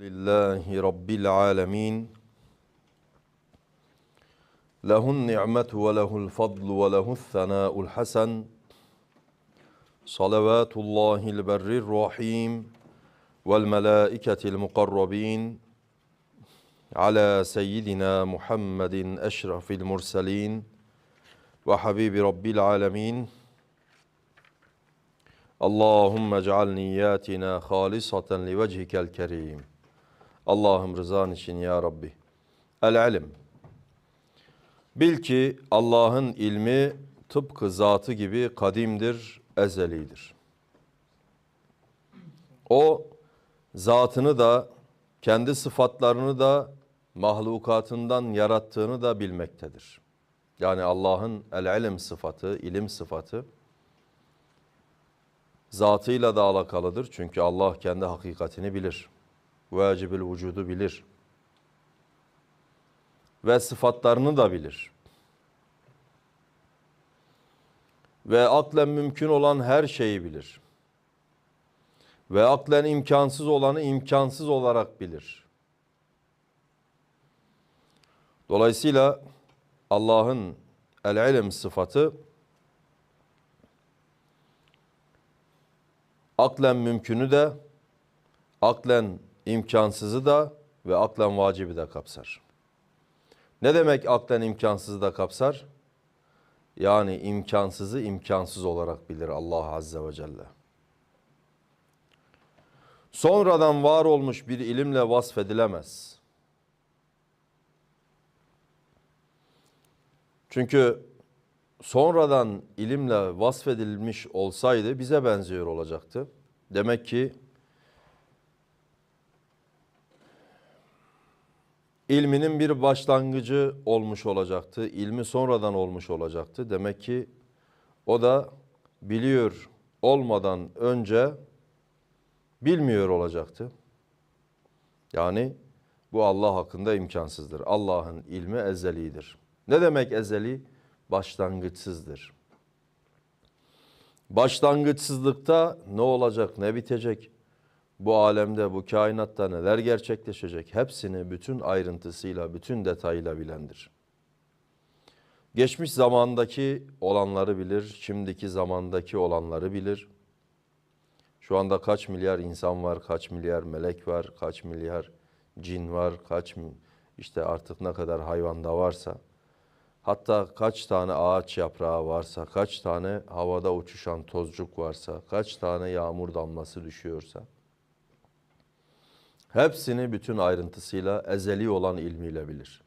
لله رب العالمين. له النعمة وله الفضل وله الثناء الحسن. صلوات الله البر الرحيم والملائكة المقربين على سيدنا محمد أشرف المرسلين وحبيب رب العالمين. اللهم اجعل نياتنا خالصة لوجهك الكريم. Allah'ım rızan için ya Rabbi. El ilim. Bil ki Allah'ın ilmi tıpkı zatı gibi kadimdir, ezelidir. O zatını da kendi sıfatlarını da mahlukatından yarattığını da bilmektedir. Yani Allah'ın el ilim sıfatı, ilim sıfatı zatıyla da alakalıdır. Çünkü Allah kendi hakikatini bilir. Vacibül vücudu bilir. Ve sıfatlarını da bilir. Ve aklen mümkün olan her şeyi bilir. Ve aklen imkansız olanı imkansız olarak bilir. Dolayısıyla Allah'ın el-ilim sıfatı aklen mümkünü de, aklen imkansızı da ve aklen vacibi de kapsar. Ne demek aklen imkansızı da kapsar? Yani imkansızı imkansız olarak bilir Allah Azze ve Celle. Sonradan var olmuş bir ilimle vasfedilemez. Çünkü sonradan ilimle vasfedilmiş olsaydı bize benziyor olacaktı. Demek ki ilminin bir başlangıcı olmuş olacaktı. İlmi sonradan olmuş olacaktı. Demek ki o da biliyor olmadan önce bilmiyor olacaktı. Yani bu Allah hakkında imkansızdır. Allah'ın ilmi ezelidir. Ne demek ezeli? Başlangıçsızdır. Başlangıçsızlıkta ne olacak, ne bitecek? Bu alemde, bu kainatta neler gerçekleşecek? Hepsini bütün ayrıntısıyla, bütün detayıyla bilendir. Geçmiş zamandaki olanları bilir, şimdiki zamandaki olanları bilir. Şu anda kaç milyar insan var, kaç milyar melek var, kaç milyar cin var, kaç işte artık ne kadar hayvanda varsa. Hatta kaç tane ağaç yaprağı varsa, kaç tane havada uçuşan tozcuk varsa, kaç tane yağmur damlası düşüyorsa. Hepsini bütün ayrıntısıyla ezeli olan ilmiyle bilir.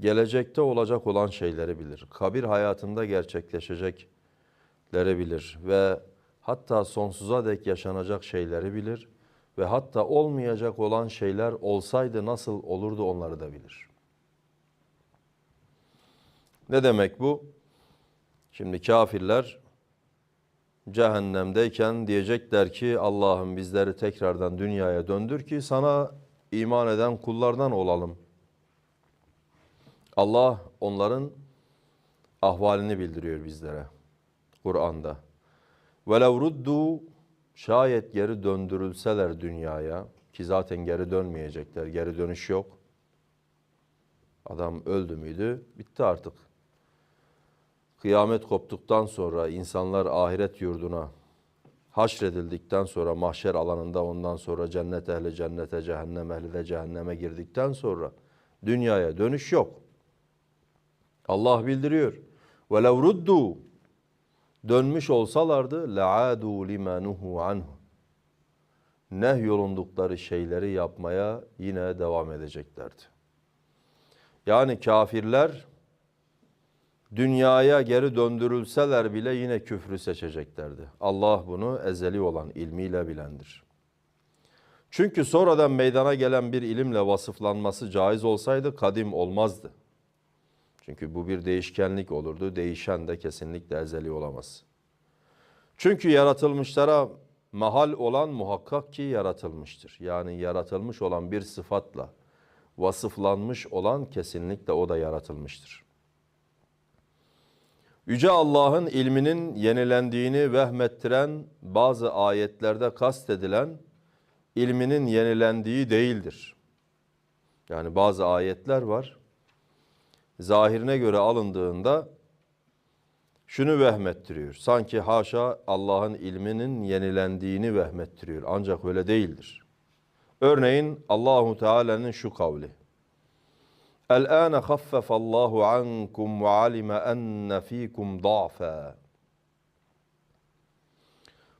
Gelecekte olacak olan şeyleri bilir. Kabir hayatında gerçekleşecekleri bilir ve hatta sonsuza dek yaşanacak şeyleri bilir ve hatta olmayacak olan şeyler olsaydı nasıl olurdu onları da bilir. Ne demek bu? Şimdi kafirler cehennemdeyken diyecekler ki Allah'ım bizleri tekrardan dünyaya döndür ki sana iman eden kullardan olalım. Allah onların ahvalini bildiriyor bizlere Kur'an'da. وَلَوْ رُدُّوا Şayet geri döndürülseler dünyaya ki zaten geri dönmeyecekler, geri dönüş yok. Adam öldü müydü? Bitti artık. Kıyamet koptuktan sonra insanlar ahiret yurduna haşredildikten sonra mahşer alanında ondan sonra cennet ehli cennete, cehennem ehli de cehenneme girdikten sonra dünyaya dönüş yok. Allah bildiriyor. وَلَوْ رُدُّوا Dönmüş olsalardı لَعَادُوا لِمَا نُهُوا عَنْهُ Nehyolundukları şeyleri yapmaya yine devam edeceklerdi. Yani kafirler dünyaya geri döndürülseler bile yine küfrü seçeceklerdi. Allah bunu ezeli olan ilmiyle bilendir. Çünkü sonradan meydana gelen bir ilimle vasıflanması caiz olsaydı kadim olmazdı. Çünkü bu bir değişkenlik olurdu. Değişen de kesinlikle ezeli olamaz. Çünkü yaratılmışlara mahal olan muhakkak ki yaratılmıştır. Yani yaratılmış olan bir sıfatla vasıflanmış olan kesinlikle o da yaratılmıştır. Yüce Allah'ın ilminin yenilendiğini vehmettiren bazı ayetlerde kastedilen ilminin yenilendiği değildir. Yani bazı ayetler var. Zahirine göre alındığında şunu vehmettiriyor. Sanki haşa Allah'ın ilminin yenilendiğini vehmettiriyor. Ancak öyle değildir. Örneğin Allahu Teala'nın şu kavli. El-âne khaffefallahu ankum ve alime enne fîkum da'fa.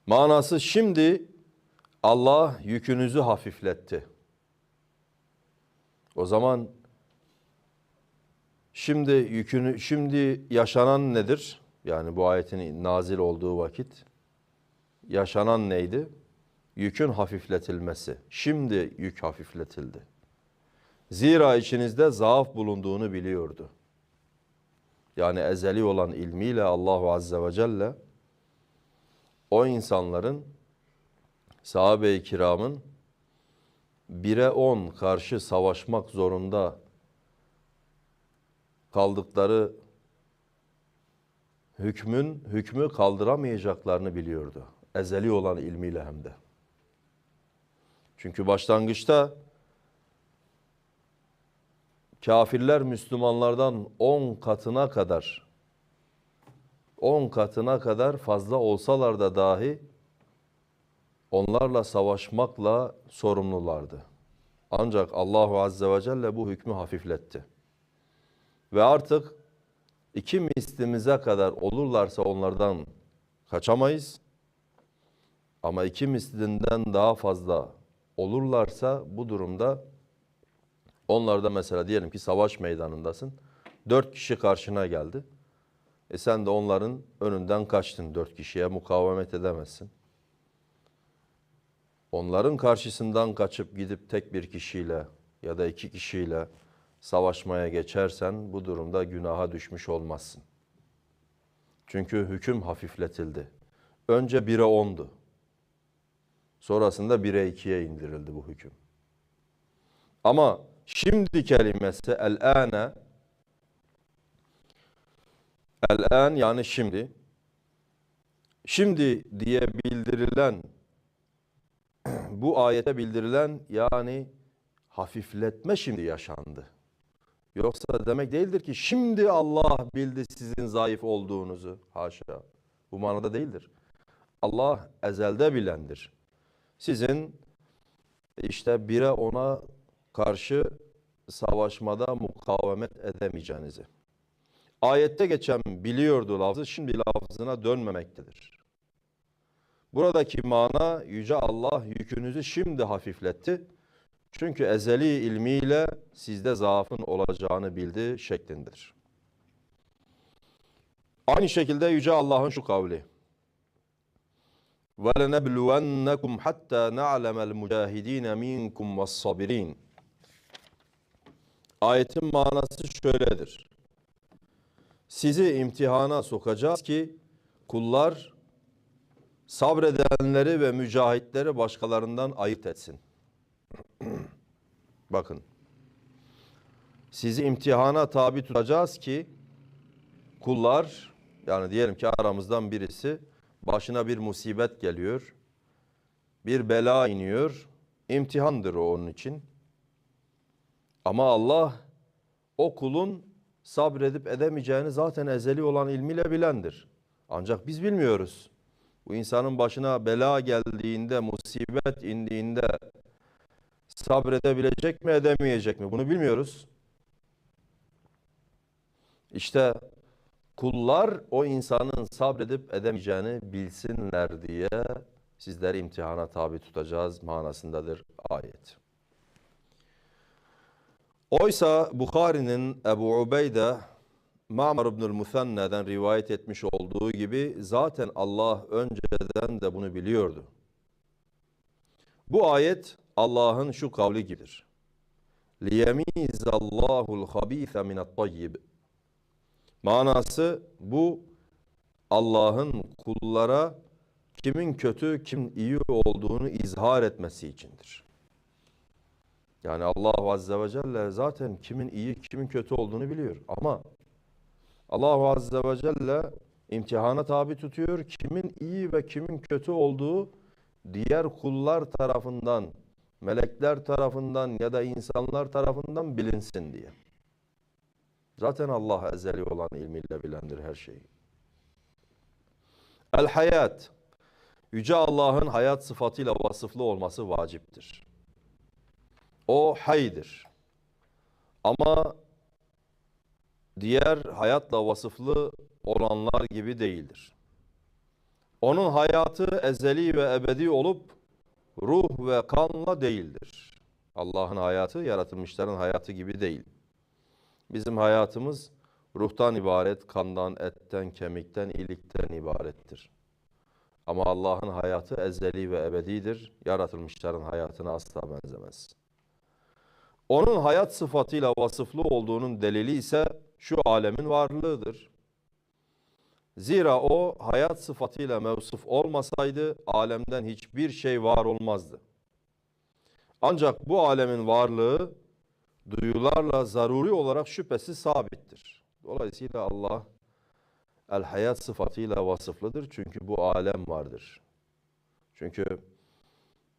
Manası şimdi Allah yükünüzü hafifletti. O zaman şimdi yükünü şimdi yaşanan nedir? Yani bu ayetin nazil olduğu vakit yaşanan neydi? Yükün hafifletilmesi. Şimdi yük hafifletildi. Zira içinizde zaaf bulunduğunu biliyordu. Yani ezeli olan ilmiyle Allahu Azze ve Celle o insanların sahabe-i kiramın bire on karşı savaşmak zorunda kaldıkları hükmün hükmü kaldıramayacaklarını biliyordu. Ezeli olan ilmiyle hem de. Çünkü başlangıçta kafirler Müslümanlardan 10 katına kadar 10 katına kadar fazla olsalar da dahi onlarla savaşmakla sorumlulardı. Ancak Allahu Azze ve Celle bu hükmü hafifletti. Ve artık iki mislimize kadar olurlarsa onlardan kaçamayız. Ama iki mislinden daha fazla olurlarsa bu durumda onlarda mesela diyelim ki savaş meydanındasın. Dört kişi karşına geldi. E sen de onların önünden kaçtın. Dört kişiye mukavemet edemezsin. Onların karşısından kaçıp gidip tek bir kişiyle ya da iki kişiyle savaşmaya geçersen bu durumda günaha düşmüş olmazsın. Çünkü hüküm hafifletildi. Önce 1'e 10'du. Sonrasında 1'e 2'ye indirildi bu hüküm. Ama şimdi kelimesi el-ane el-an yani şimdi şimdi diye bildirilen bu ayete bildirilen yani hafifletme şimdi yaşandı. Yoksa demek değildir ki şimdi Allah bildi sizin zayıf olduğunuzu. Haşa. Bu manada değildir. Allah ezelde bilendir. Sizin işte bire ona karşı savaşmada mukavemet edemeyeceğinizi. Ayette geçen biliyordu lafzı şimdi lafzına dönmemektedir. Buradaki mana Yüce Allah yükünüzü şimdi hafifletti. Çünkü ezeli ilmiyle sizde zaafın olacağını bildi şeklindedir. Aynı şekilde Yüce Allah'ın şu kavli. وَلَنَبْلُوَنَّكُمْ حَتَّى نَعْلَمَ الْمُجَاهِد۪ينَ مِنْكُمْ وَالصَّابِر۪ينَ Ayetin manası şöyledir. Sizi imtihana sokacağız ki kullar sabredenleri ve mücahitleri başkalarından ayırt etsin. Bakın. Sizi imtihana tabi tutacağız ki kullar yani diyelim ki aramızdan birisi başına bir musibet geliyor. Bir bela iniyor. İmtihandır o onun için. Ama Allah o kulun sabredip edemeyeceğini zaten ezeli olan ilmiyle bilendir. Ancak biz bilmiyoruz. Bu insanın başına bela geldiğinde, musibet indiğinde sabredebilecek mi edemeyecek mi? Bunu bilmiyoruz. İşte kullar o insanın sabredip edemeyeceğini bilsinler diye sizleri imtihana tabi tutacağız manasındadır ayet. Oysa Bukhari'nin Ebu Ubeyde Ma'mar ibnül Muthanna'dan rivayet etmiş olduğu gibi zaten Allah önceden de bunu biliyordu. Bu ayet Allah'ın şu kavli gibidir. لِيَمِيزَ اللّٰهُ الْخَب۪يثَ مِنَ الطَّيِّبِ Manası bu Allah'ın kullara kimin kötü, kimin iyi olduğunu izhar etmesi içindir. Yani Allah Azze ve Celle zaten kimin iyi, kimin kötü olduğunu biliyor. Ama Allah Azze ve Celle imtihana tabi tutuyor. Kimin iyi ve kimin kötü olduğu diğer kullar tarafından melekler tarafından ya da insanlar tarafından bilinsin diye. Zaten Allah ezeli olan ilmiyle bilendir her şeyi. El hayat. Yüce Allah'ın hayat sıfatıyla vasıflı olması vaciptir. O haydır. Ama diğer hayatla vasıflı olanlar gibi değildir. Onun hayatı ezeli ve ebedi olup ruh ve kanla değildir. Allah'ın hayatı yaratılmışların hayatı gibi değil. Bizim hayatımız ruhtan ibaret, kandan, etten, kemikten, ilikten ibarettir. Ama Allah'ın hayatı ezeli ve ebedidir. Yaratılmışların hayatına asla benzemez. Onun hayat sıfatıyla vasıflı olduğunun delili ise şu alemin varlığıdır. Zira o hayat sıfatıyla mevsuf olmasaydı alemden hiçbir şey var olmazdı. Ancak bu alemin varlığı duyularla zaruri olarak şüphesiz sabittir. Dolayısıyla Allah el hayat sıfatıyla vasıflıdır çünkü bu alem vardır. Çünkü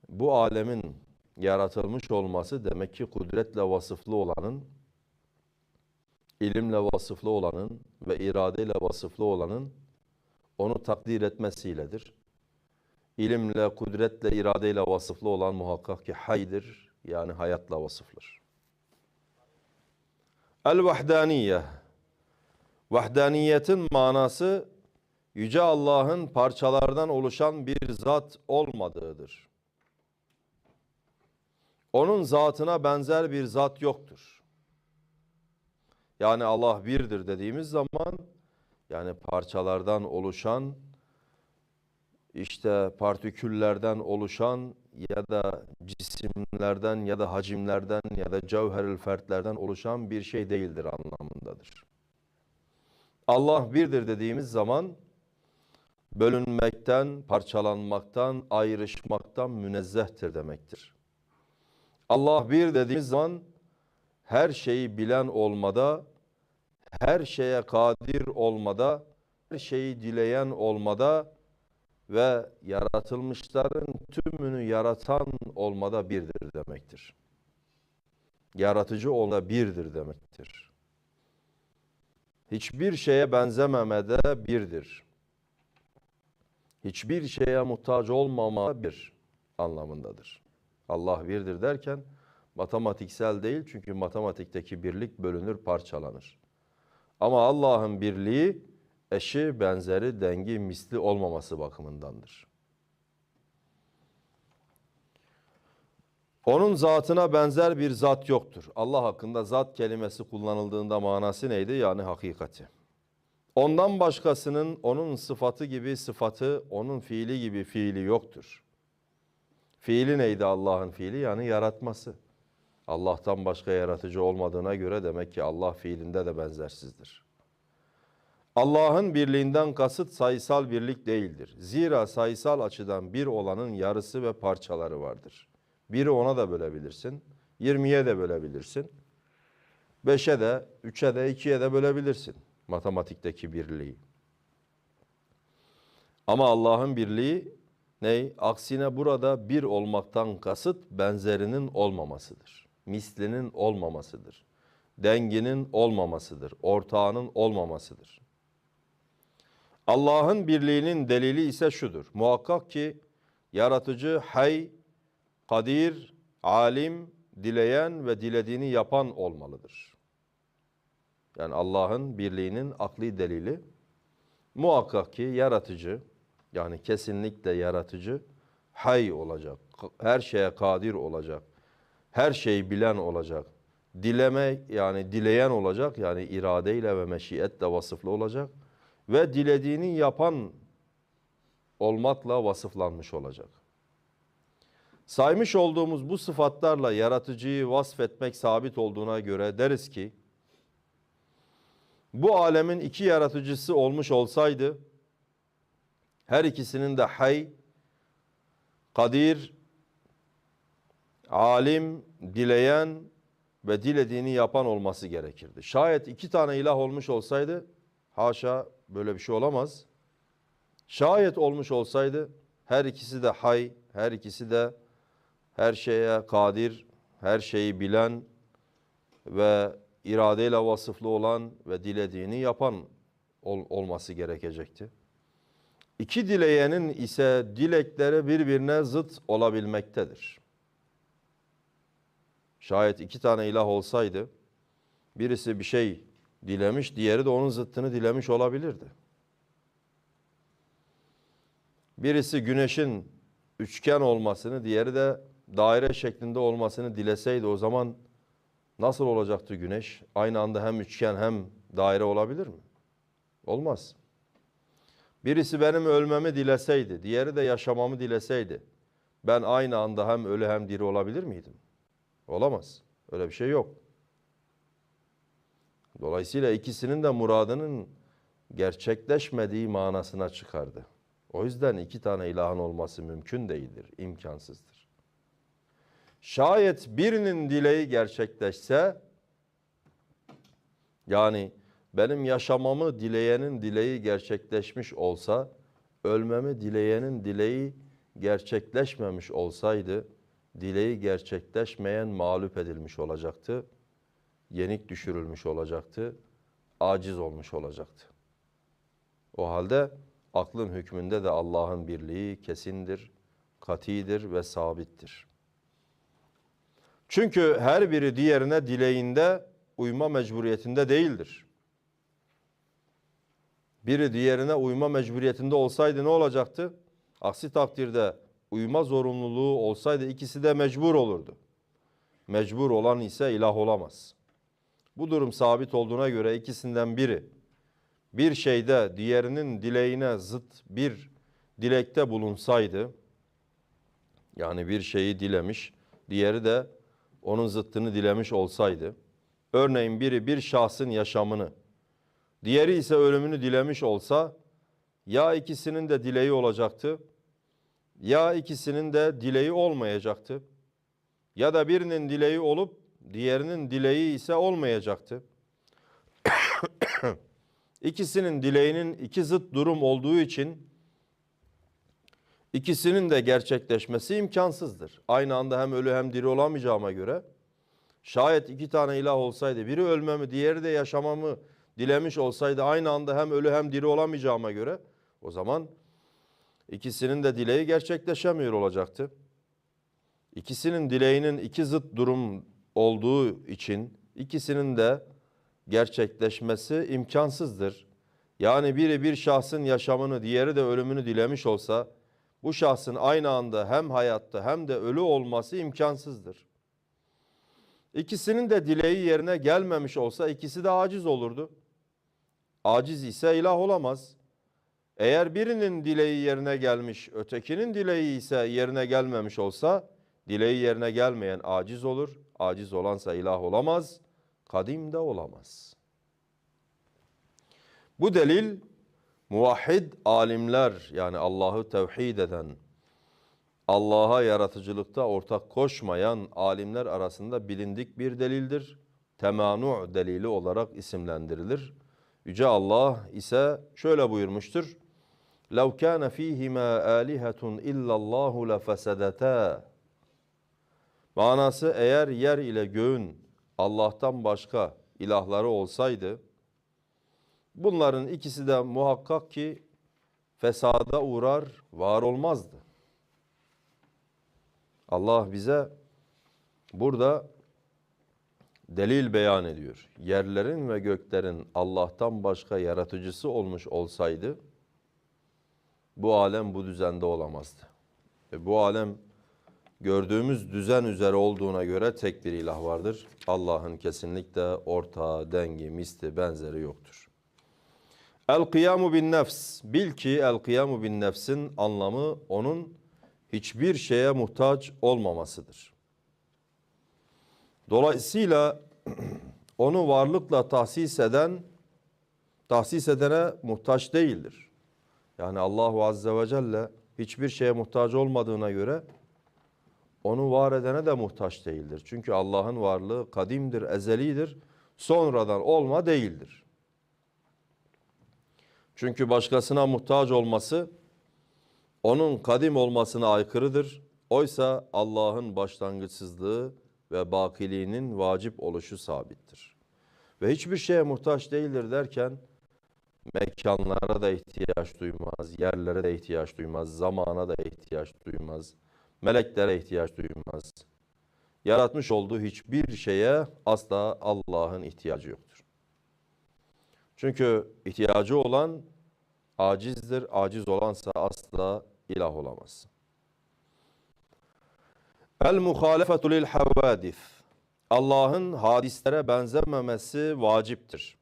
bu alemin yaratılmış olması demek ki kudretle vasıflı olanın, ilimle vasıflı olanın ve iradeyle vasıflı olanın onu takdir etmesiyledir. İlimle, kudretle, iradeyle vasıflı olan muhakkak ki haydır, yani hayatla vasıflıdır. El-Vahdaniye Vahdaniyetin manası Yüce Allah'ın parçalardan oluşan bir zat olmadığıdır. Onun zatına benzer bir zat yoktur. Yani Allah birdir dediğimiz zaman yani parçalardan oluşan işte partiküllerden oluşan ya da cisimlerden ya da hacimlerden ya da cevheril fertlerden oluşan bir şey değildir anlamındadır. Allah birdir dediğimiz zaman bölünmekten, parçalanmaktan, ayrışmaktan münezzehtir demektir. Allah bir dediğimiz zaman her şeyi bilen olmada, her şeye kadir olmada, her şeyi dileyen olmada ve yaratılmışların tümünü yaratan olmada birdir demektir. Yaratıcı olmada birdir demektir. Hiçbir şeye benzememede birdir. Hiçbir şeye muhtaç olmama bir anlamındadır. Allah birdir derken matematiksel değil çünkü matematikteki birlik bölünür, parçalanır. Ama Allah'ın birliği eşi, benzeri, dengi, misli olmaması bakımındandır. Onun zatına benzer bir zat yoktur. Allah hakkında zat kelimesi kullanıldığında manası neydi? Yani hakikati. Ondan başkasının onun sıfatı gibi sıfatı, onun fiili gibi fiili yoktur. Fiili neydi Allah'ın fiili? Yani yaratması. Allah'tan başka yaratıcı olmadığına göre demek ki Allah fiilinde de benzersizdir. Allah'ın birliğinden kasıt sayısal birlik değildir. Zira sayısal açıdan bir olanın yarısı ve parçaları vardır. Biri ona da bölebilirsin, 20'ye de bölebilirsin, 5'e de, 3'e de, 2'ye de bölebilirsin matematikteki birliği. Ama Allah'ın birliği ney? Aksine burada bir olmaktan kasıt benzerinin olmamasıdır. Mislinin olmamasıdır. Denginin olmamasıdır. Ortağının olmamasıdır. Allah'ın birliğinin delili ise şudur. Muhakkak ki yaratıcı, hay, kadir, alim, dileyen ve dilediğini yapan olmalıdır. Yani Allah'ın birliğinin akli delili muhakkak ki yaratıcı, yani kesinlikle yaratıcı, hay olacak, her şeye kadir olacak, her şeyi bilen olacak, dileme yani dileyen olacak, yani iradeyle ve meşiyetle vasıflı olacak ve dilediğini yapan olmakla vasıflanmış olacak. Saymış olduğumuz bu sıfatlarla yaratıcıyı vasfetmek sabit olduğuna göre deriz ki, bu alemin iki yaratıcısı olmuş olsaydı, her ikisinin de hay, kadir, alim, dileyen ve dilediğini yapan olması gerekirdi. Şayet iki tane ilah olmuş olsaydı, haşa böyle bir şey olamaz. Şayet olmuş olsaydı, her ikisi de hay, her ikisi de her şeye kadir, her şeyi bilen ve iradeyle vasıflı olan ve dilediğini yapan ol- olması gerekecekti. İki dileyenin ise dilekleri birbirine zıt olabilmektedir. Şayet iki tane ilah olsaydı, birisi bir şey dilemiş, diğeri de onun zıttını dilemiş olabilirdi. Birisi güneşin üçgen olmasını, diğeri de daire şeklinde olmasını dileseydi o zaman nasıl olacaktı güneş? Aynı anda hem üçgen hem daire olabilir mi? Olmaz. Birisi benim ölmemi dileseydi, diğeri de yaşamamı dileseydi ben aynı anda hem ölü hem diri olabilir miydim? Olamaz. Öyle bir şey yok. Dolayısıyla ikisinin de muradının gerçekleşmediği manasına çıkardı. O yüzden iki tane ilahın olması mümkün değildir, imkansızdır. Şayet birinin dileği gerçekleşse, yani benim yaşamamı dileyenin dileği gerçekleşmiş olsa, ölmemi dileyenin dileği gerçekleşmemiş olsaydı, dileği gerçekleşmeyen mağlup edilmiş olacaktı, yenik düşürülmüş olacaktı, aciz olmuş olacaktı. O halde aklın hükmünde de Allah'ın birliği kesindir, katidir ve sabittir. Çünkü her biri diğerine dileğinde uyma mecburiyetinde değildir. Biri diğerine uyma mecburiyetinde olsaydı ne olacaktı? Aksi takdirde uyma zorunluluğu olsaydı ikisi de mecbur olurdu. Mecbur olan ise ilah olamaz. Bu durum sabit olduğuna göre ikisinden biri bir şeyde diğerinin dileğine zıt bir dilekte bulunsaydı, yani bir şeyi dilemiş, diğeri de onun zıttını dilemiş olsaydı, örneğin biri bir şahsın yaşamını, diğeri ise ölümünü dilemiş olsa, ya ikisinin de dileği olacaktı, ya ikisinin de dileği olmayacaktı, ya da birinin dileği olup diğerinin dileği ise olmayacaktı. İkisinin dileğinin iki zıt durum olduğu için ikisinin de gerçekleşmesi imkansızdır. Aynı anda hem ölü hem diri olamayacağıma göre şayet iki tane ilah olsaydı biri ölmemi diğeri de yaşamamı dilemiş olsaydı aynı anda hem ölü hem diri olamayacağıma göre o zaman ikisinin de dileği gerçekleşemiyor olacaktı. İkisinin dileğinin iki zıt durum olduğu için ikisinin de gerçekleşmesi imkansızdır. Yani biri bir şahsın yaşamını, diğeri de ölümünü dilemiş olsa bu şahsın aynı anda hem hayatta hem de ölü olması imkansızdır. İkisinin de dileği yerine gelmemiş olsa ikisi de aciz olurdu. Aciz ise ilah olamaz. Eğer birinin dileği yerine gelmiş, ötekinin dileği ise yerine gelmemiş olsa dileği yerine gelmeyen aciz olur. Aciz olansa ilah olamaz kadim de olamaz. Bu delil muvahhid alimler yani Allah'ı tevhid eden, Allah'a yaratıcılıkta ortak koşmayan alimler arasında bilindik bir delildir. Temanu delili olarak isimlendirilir. Yüce Allah ise şöyle buyurmuştur. لَوْ كَانَ ف۪يهِمَا آلِهَةٌ اِلَّا اللّٰهُ لَفَسَدَتَا Manası eğer yer ile göğün Allah'tan başka ilahları olsaydı bunların ikisi de muhakkak ki fesada uğrar, var olmazdı. Allah bize burada delil beyan ediyor. Yerlerin ve göklerin Allah'tan başka yaratıcısı olmuş olsaydı bu alem bu düzende olamazdı. E bu alem gördüğümüz düzen üzere olduğuna göre tek bir ilah vardır. Allah'ın kesinlikle ortağı, dengi, misli, benzeri yoktur. El kıyamu bin nefs. Bil ki el kıyamu bin nefsin anlamı onun hiçbir şeye muhtaç olmamasıdır. Dolayısıyla onu varlıkla tahsis eden, tahsis edene muhtaç değildir. Yani Allahu Azze ve Celle hiçbir şeye muhtaç olmadığına göre onu var edene de muhtaç değildir. Çünkü Allah'ın varlığı kadimdir, ezelidir. Sonradan olma değildir. Çünkü başkasına muhtaç olması onun kadim olmasına aykırıdır. Oysa Allah'ın başlangıçsızlığı ve bakiliğinin vacip oluşu sabittir. Ve hiçbir şeye muhtaç değildir derken mekanlara da ihtiyaç duymaz, yerlere de ihtiyaç duymaz, zamana da ihtiyaç duymaz, meleklere ihtiyaç duymaz. Yaratmış olduğu hiçbir şeye asla Allah'ın ihtiyacı yoktur. Çünkü ihtiyacı olan acizdir, aciz olansa asla ilah olamaz. El muhalefetu lil havadis. Allah'ın hadislere benzememesi vaciptir.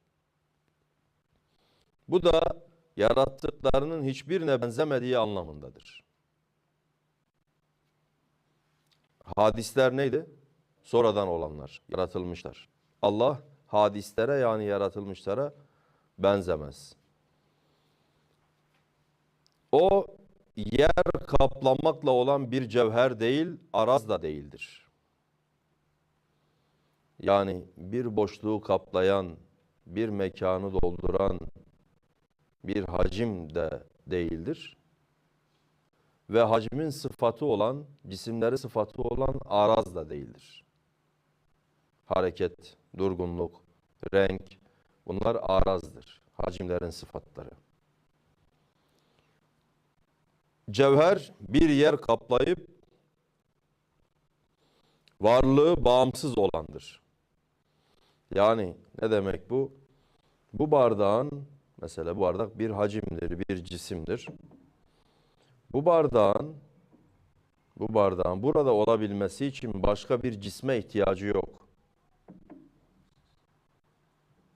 Bu da yarattıklarının hiçbirine benzemediği anlamındadır. Hadisler neydi? Sonradan olanlar, yaratılmışlar. Allah hadislere yani yaratılmışlara benzemez. O yer kaplamakla olan bir cevher değil, araz da değildir. Yani bir boşluğu kaplayan, bir mekanı dolduran bir hacim de değildir. Ve hacmin sıfatı olan, cisimleri sıfatı olan araz da değildir. Hareket, durgunluk, renk bunlar arazdır. Hacimlerin sıfatları. Cevher bir yer kaplayıp varlığı bağımsız olandır. Yani ne demek bu? Bu bardağın mesela bu bardak bir hacimdir, bir cisimdir. Bu bardağın bu bardağın burada olabilmesi için başka bir cisme ihtiyacı yok.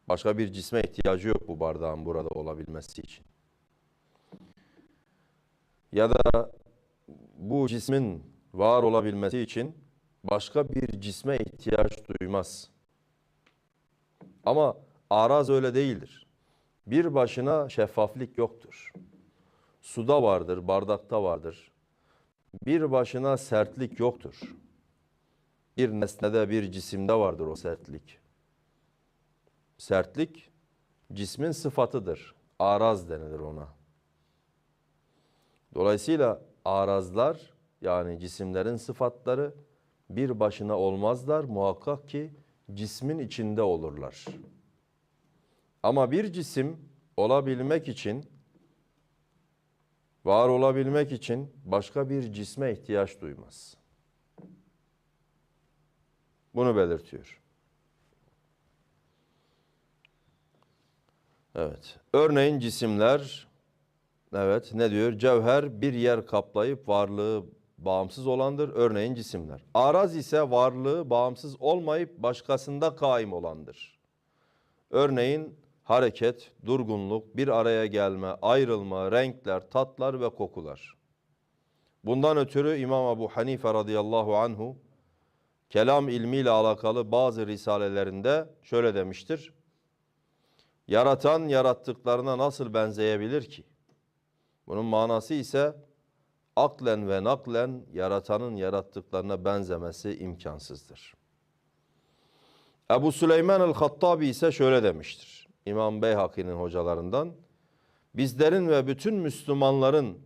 Başka bir cisme ihtiyacı yok bu bardağın burada olabilmesi için ya da bu cismin var olabilmesi için başka bir cisme ihtiyaç duymaz. Ama araz öyle değildir. Bir başına şeffaflık yoktur. Suda vardır, bardakta vardır. Bir başına sertlik yoktur. Bir nesnede, bir cisimde vardır o sertlik. Sertlik cismin sıfatıdır. Araz denilir ona. Dolayısıyla arazlar yani cisimlerin sıfatları bir başına olmazlar muhakkak ki cismin içinde olurlar. Ama bir cisim olabilmek için var olabilmek için başka bir cisme ihtiyaç duymaz. Bunu belirtiyor. Evet. Örneğin cisimler Evet ne diyor? Cevher bir yer kaplayıp varlığı bağımsız olandır. Örneğin cisimler. Araz ise varlığı bağımsız olmayıp başkasında kaim olandır. Örneğin hareket, durgunluk, bir araya gelme, ayrılma, renkler, tatlar ve kokular. Bundan ötürü İmam Ebu Hanife radıyallahu anhu kelam ilmiyle alakalı bazı risalelerinde şöyle demiştir. Yaratan yarattıklarına nasıl benzeyebilir ki? Bunun manası ise aklen ve naklen yaratanın yarattıklarına benzemesi imkansızdır. Ebu Süleyman el-Hattabi ise şöyle demiştir. İmam Beyhaki'nin hocalarından. Bizlerin ve bütün Müslümanların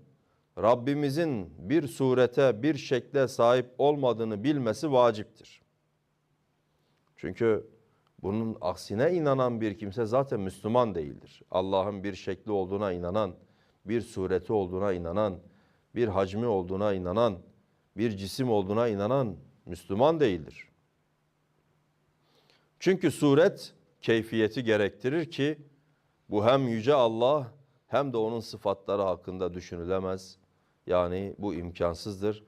Rabbimizin bir surete, bir şekle sahip olmadığını bilmesi vaciptir. Çünkü bunun aksine inanan bir kimse zaten Müslüman değildir. Allah'ın bir şekli olduğuna inanan, bir sureti olduğuna inanan, bir hacmi olduğuna inanan, bir cisim olduğuna inanan Müslüman değildir. Çünkü suret keyfiyeti gerektirir ki bu hem yüce Allah hem de onun sıfatları hakkında düşünülemez. Yani bu imkansızdır.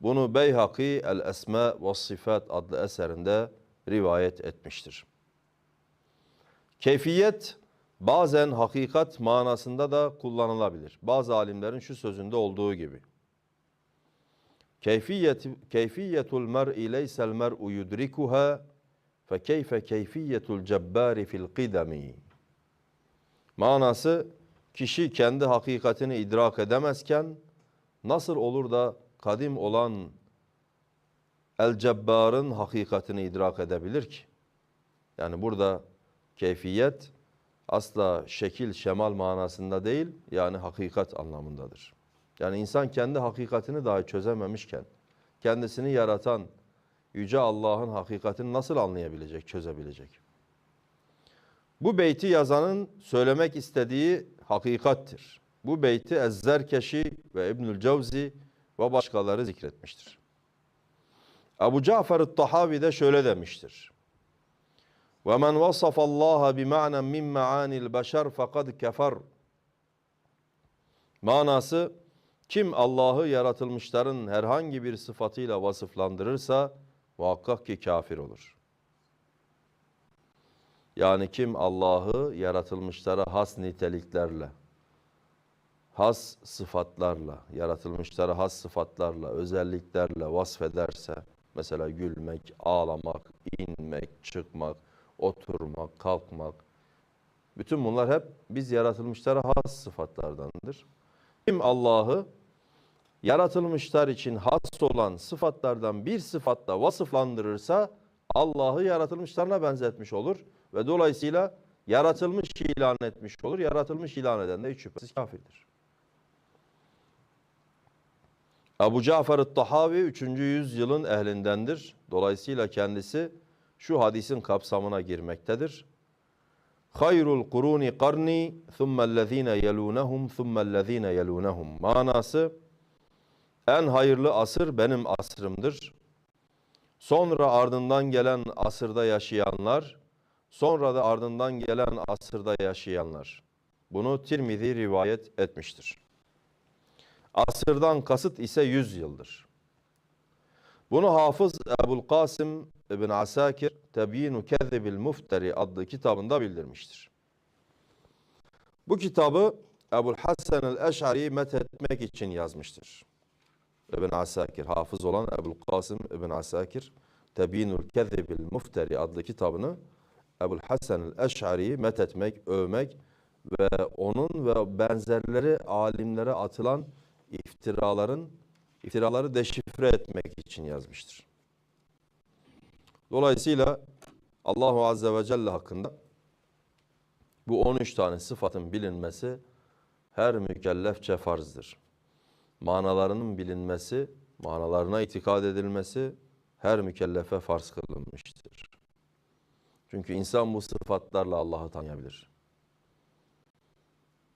Bunu Beyhaki El Esma ve Sıfat adlı eserinde rivayet etmiştir. Keyfiyet bazen hakikat manasında da kullanılabilir. Bazı alimlerin şu sözünde olduğu gibi. Keyfiyet keyfiyetul mer'i leysel mer'u yudrikuha fe keyfe keyfiyetul cebbari fil qidami. Manası kişi kendi hakikatini idrak edemezken nasıl olur da kadim olan El Cebbar'ın hakikatini idrak edebilir ki? Yani burada keyfiyet asla şekil, şemal manasında değil yani hakikat anlamındadır. Yani insan kendi hakikatini dahi çözememişken, kendisini yaratan Yüce Allah'ın hakikatini nasıl anlayabilecek, çözebilecek? Bu beyti yazanın söylemek istediği hakikattir. Bu beyti Ezzerkeşi ve İbnül Cevzi ve başkaları zikretmiştir. Ebu Cafer Tahavi de şöyle demiştir. وَمَنْ وَصَفَ اللّٰهَ بِمَعْنًا مِنْ مَعَانِ الْبَشَرِ فَقَدْ كَفَرْ Manası, kim Allah'ı yaratılmışların herhangi bir sıfatıyla vasıflandırırsa muhakkak ki kafir olur. Yani kim Allah'ı yaratılmışlara has niteliklerle, has sıfatlarla, yaratılmışlara has sıfatlarla, özelliklerle vasfederse, mesela gülmek, ağlamak, inmek, çıkmak, oturmak, kalkmak, bütün bunlar hep biz yaratılmışlara has sıfatlardandır. Kim Allah'ı yaratılmışlar için has olan sıfatlardan bir sıfatla vasıflandırırsa Allah'ı yaratılmışlarına benzetmiş olur ve dolayısıyla yaratılmış ilan etmiş olur. Yaratılmış ilan eden de hiç şüphesiz kafirdir. Ebu Cafer Tahavi 3. yüzyılın ehlindendir. Dolayısıyla kendisi şu hadisin kapsamına girmektedir. Hayrul kuruni karni thummellezine yelunehum thummellezine yelunehum. Manası en hayırlı asır benim asrımdır. Sonra ardından gelen asırda yaşayanlar, sonra da ardından gelen asırda yaşayanlar. Bunu Tirmizi rivayet etmiştir. Asırdan kasıt ise 100 yıldır. Bunu Hafız Ebul Kasım İbn Asakir Tebyinu Kezzibil Mufteri adlı kitabında bildirmiştir. Bu kitabı Ebul Hasan el-Eş'ari methetmek için yazmıştır. İbn Asakir, hafız olan Ebul Kasım İbn Asakir Tebyinul Kezzibil Mufteri adlı kitabını Ebul Hasan el-Eş'ari'yi methetmek, övmek ve onun ve benzerleri alimlere atılan iftiraların iftiraları deşifre etmek için yazmıştır. Dolayısıyla Allahu Azze ve Celle hakkında bu 13 tane sıfatın bilinmesi her mükellefçe farzdır. Manalarının bilinmesi, manalarına itikad edilmesi her mükellefe farz kılınmıştır. Çünkü insan bu sıfatlarla Allah'ı tanıyabilir.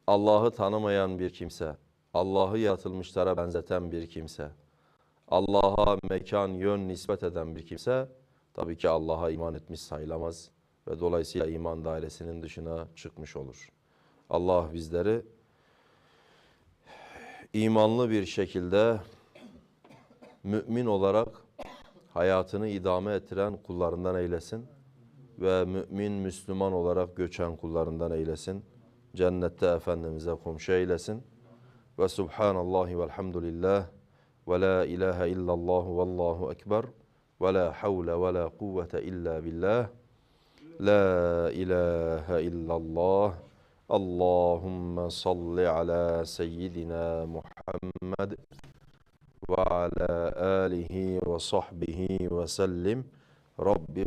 Allah'ı tanımayan bir kimse, Allah'ı yaratılmışlara benzeten bir kimse, Allah'a mekan, yön nispet eden bir kimse tabii ki Allah'a iman etmiş sayılamaz ve dolayısıyla iman dairesinin dışına çıkmış olur. Allah bizleri imanlı bir şekilde mümin olarak hayatını idame ettiren kullarından eylesin ve mümin Müslüman olarak göçen kullarından eylesin. Cennette Efendimiz'e komşu eylesin. Ve subhanallahi velhamdülillah ve la ilahe illallah vallahu ekber ve la havle ve la kuvvete illa billah. La ilahe illallah. Allahümme salli ala seyyidina Muhammed ve ala alihi ve sahbihi ve sellim. Rabbi